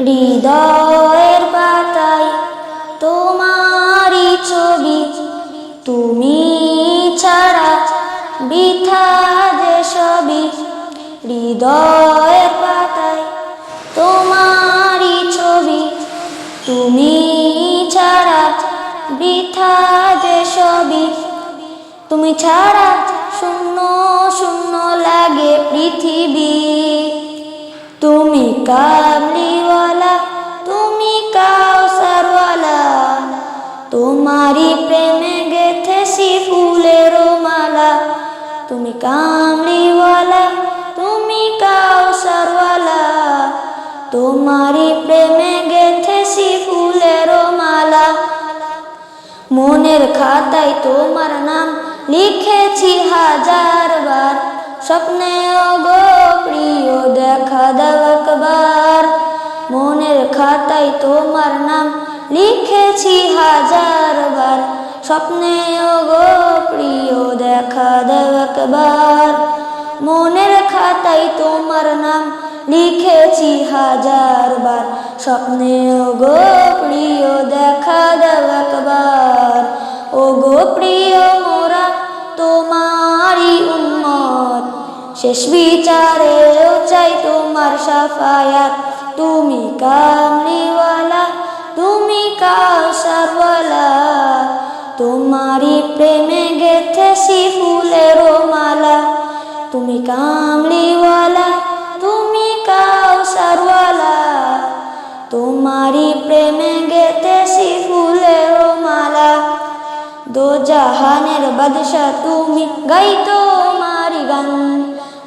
হৃদয়ের পাতায় তোমারই ছবি, তুমি ছাড়া বৃথা যে সবই। হৃদয়ের পাতায় তোমারই ছবি, তুমি ছাড়া বৃথা যে সবই। তুমি ছাড়া শূন্য শূন্য লাগে পৃথিবী। তুমি কামলিওয়ালা কামলিওয়ালা, তুমি কাউসারওয়ালা তোমারই প্রেমে গেথেছি ফুলের মালা। মনের খাতায় তোমার নাম লিখেছি হাজার বার। স্বপ্নে গো প্রিয়, দেখা দাও একবার। মনের খাতায় তোমার নাম লিখেছি হাজার বার। স্বপ্নে গো প্রিয় দেখা দাও একবার। মনের খাতায় তোমার নাম লিখেছি হাজার বার স্বপ্নে গো প্রিয়, দেখা দাও একবার। ও গো প্রিয় মোরা, তোমারই উন্মত। শেষ বিচারেও চাই তোমার সাফায়াত। তুমি কামলিওয়ালা, তুমি কাউসারওয়ালা। তোমারই প্রেমে গেথেছি ফুলের মালা। তুমি কামলিওয়ালা, তুমি কাউসারওয়ালা। তোমারই প্রেমে গেতেছি ফুলের মালা। দো জাহানের বাদশা তুমি গাই তোমারি গান।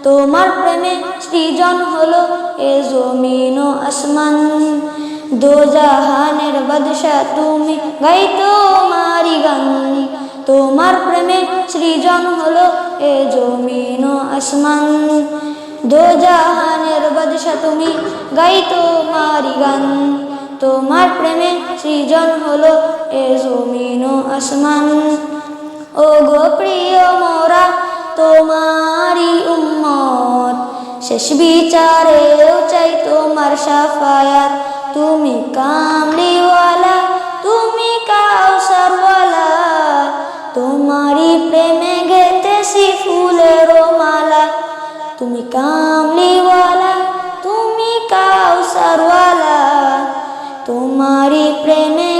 তোমার প্রেমে সৃজন হলো এ জমিন ও আসমান। দো জাহানের বাদশা তুমি গাই তোমারি গান। তোমার প্রেমে সৃজন হলো এ জমিন আসমান। দো জাহানের বাদশা তুমি গাই তোমারি গান। তোমার প্রেমে সৃজন হলো এ জমিন আসমান। ও গো প্রিয় মোরা তোমারি উম্মত। শেষ বিচারেও চাই তোমার সাফায়াত। কামলিওয়ালা তুমি কাউসারওয়ালা। তোমারই প্রেমে